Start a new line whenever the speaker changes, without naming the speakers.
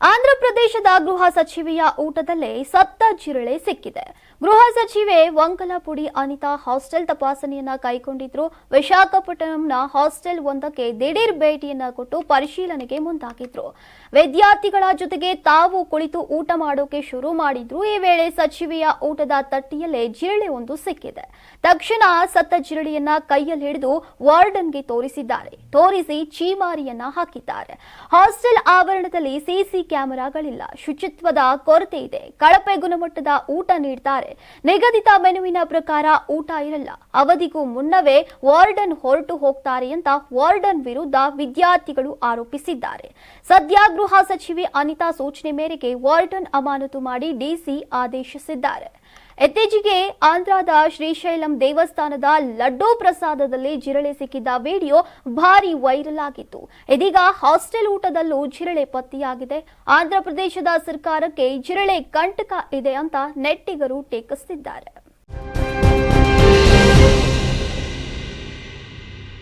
ఆంధ్రప్రదేశ్ ಆಂಧ್ರಪ್ರದೇಶದ ಗೃಹ ಸಚಿವೆಯ ಊಟದಲ್ಲೇ ಸತ್ತ ಜಿರಳೆ ಸಿಕ್ಕಿದೆ. ಗೃಹ ಸಚಿವೆ ವಂಕಲಪುಡಿ ಅನಿತಾ ಹಾಸ್ಟೆಲ್ ತಪಾಸಣೆಯನ್ನ ಕೈಗೊಂಡಿದ್ರು. ವಿಶಾಖಪಟ್ಟಣಂನ ಹಾಸ್ಟೆಲ್ ಒಂದಕ್ಕೆ ದಿಢೀರ್ ಭೇಟಿಯನ್ನ ಕೊಟ್ಟು ಪರಿಶೀಲನೆಗೆ ಮುಂದಾಗಿದ್ರು. ವಿದ್ಯಾರ್ಥಿಗಳ ಜೊತೆಗೆ ತಾವು ಕುಳಿತು ಊಟ ಮಾಡೋಕೆ ಶುರು ಮಾಡಿದ್ರು. ಈ ವೇಳೆ ಸಚಿವೆಯ ಊಟದ ತಟ್ಟಿಯಲ್ಲೇ ಜಿರಳೆ ಒಂದು ಸಿಕ್ಕಿದೆ. ತಕ್ಷಣ ಸತ್ತ ಜಿರಳೆಯನ್ನ ಕೈಯಲ್ಲಿ ಹಿಡಿದು ವಾರ್ಡನ್ಗೆ ತೋರಿಸಿದ್ದಾರೆ. ತೋರಿಸಿ ಚೀಮಾರಿಯನ್ನ ಹಾಕಿದ್ದಾರೆ. ಹಾಸ್ಟೆಲ್ ಆವರಣದಲ್ಲಿ ಸಿಸಿ ಕ್ಯಾಮೆರಾಗಳಿಲ್ಲ ಶುಚಿತ್ವದ ಕೊರತೆ ಇದೆ. ಕಳಪೆ ಗುಣಮಟ್ಟದ ಊಟ ನೀಡ್ತಾರೆ. ನಿಗದಿತ ಮೆನುವಿನ ಪ್ರಕಾರ ಊಟ ಇರಲ್ಲ. ಅವಧಿಗೂ ಮುನ್ನವೇ ವಾರ್ಡನ್ ಹೊರಟು ಹೋಗ್ತಾರೆ ಅಂತ ವಾರ್ಡನ್ ವಿರುದ್ಧ ವಿದ್ಯಾರ್ಥಿಗಳು ಆರೋಪಿಸಿದ್ದಾರೆ. ಸದ್ಯ ಗೃಹ ಸಚಿವೆ ಅನಿತಾ ಸೂಚನೆ ಮೇರೆಗೆ ವಾರ್ಡನ್ ಅಮಾನತು ಮಾಡಿ ಡಿಸಿ ಆದೇಶಿಸಿದ್ದಾರೆ. ಇತ್ತೀಚೆಗೆ ಆಂಧ್ರದ ಶ್ರೀಶೈಲಂ ದೇವಸ್ಥಾನದ ಲಡ್ಡು ಪ್ರಸಾದದಲ್ಲಿ ಜಿರಳೆ ಸಿಕ್ಕಿದ್ದ ವಿಡಿಯೋ ಭಾರಿ ವೈರಲ್ ಆಗಿತ್ತು. ಇದೀಗ ಹಾಸ್ಟೆಲ್ ಊಟದಲ್ಲೂ ಜಿರಳೆ ಪತ್ತೆಯಾಗಿದೆ. ಆಂಧ್ರ ಪ್ರದೇಶದ ಸರ್ಕಾರಕ್ಕೆ ಜಿರಳೆ ಕಂಟಕ ಇದೆ ಅಂತ ನೆಟ್ಟಿಗರು ಟೀಕಿಸುತ್ತಿದ್ದಾರೆ